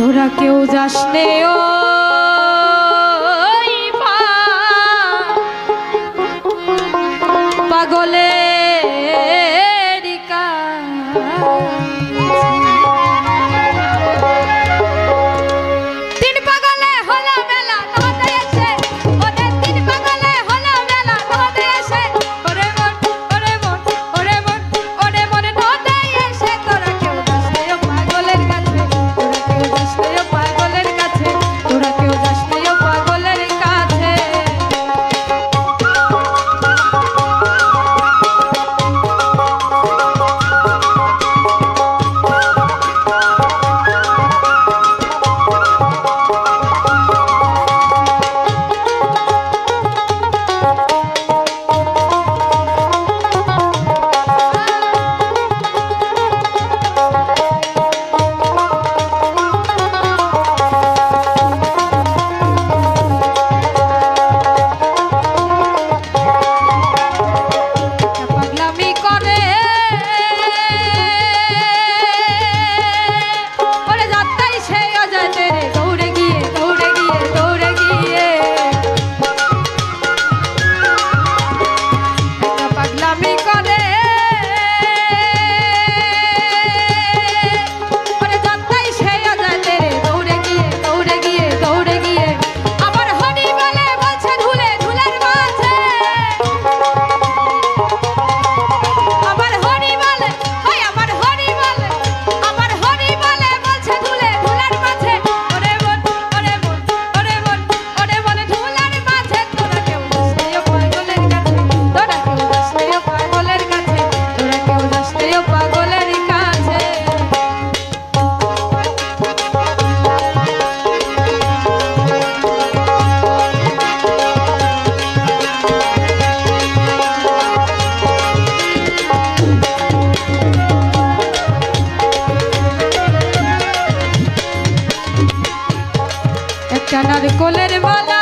তোরা কেউ যাস নে কা পাগলে টানার কোলের বালা